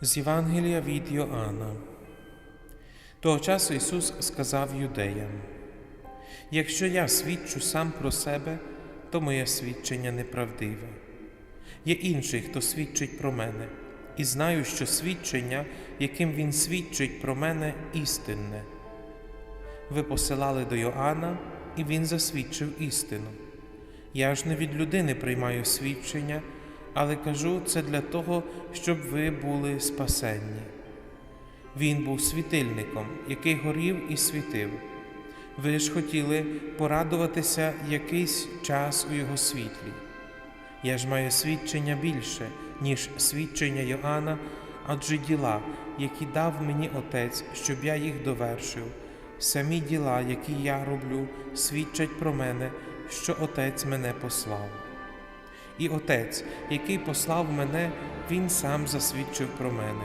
З Євангелія від Йоанна. Того часу Ісус сказав юдеям: Якщо я свідчу сам про себе, то моє свідчення неправдиве. Є інший, хто свідчить про мене, і знаю, що свідчення, яким Він свідчить про мене, істинне. Ви посилали до Йоанна, і він засвідчив істину. Я ж не від людини приймаю свідчення, але кажу це для того, щоб ви були спасенні. Він був світильником, який горів і світив. Ви ж хотіли порадуватися якийсь час у його світлі. Я ж маю свідчення більше, ніж свідчення Йоанна, адже діла, які дав мені Отець, щоб я їх довершив, самі діла, які я роблю, свідчать про мене, що Отець мене послав. І Отець, який послав мене, Він сам засвідчив про мене.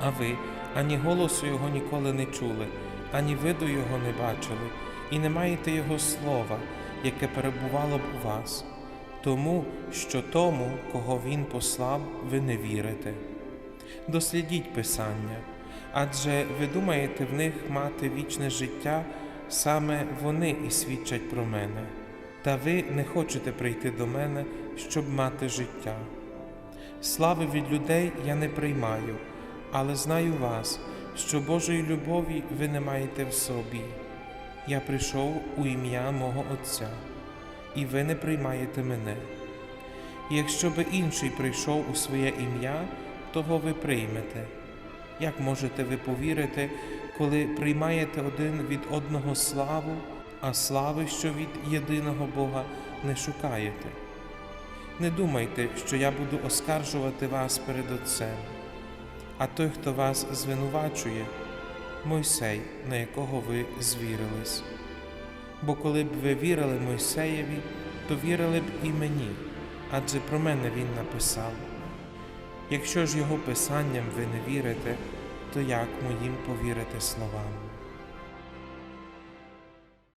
А ви ані голосу Його ніколи не чули, ані виду Його не бачили, і не маєте Його слова, яке перебувало б у вас, тому що тому, кого Він послав, ви не вірите. Дослідіть Писання, адже ви думаєте в них мати вічне життя, саме вони і свідчать про мене, та ви не хочете прийти до мене, щоб мати життя. Слави від людей я не приймаю, але знаю вас, що Божої любові ви не маєте в собі. Я прийшов у ім'я мого Отця, і ви не приймаєте мене. Якщо би інший прийшов у своє ім'я, того ви приймете. Як можете ви повірити, коли приймаєте один від одного славу, а слави, що від єдиного Бога, не шукаєте? Не думайте, що я буду оскаржувати вас перед Отцем, а той, хто вас звинувачує, Мойсей, на якого ви звірились. Бо коли б ви вірили Мойсеєві, то вірили б і мені, адже про мене він написав. Якщо ж його писанням ви не вірите, то як моїм повірите словам?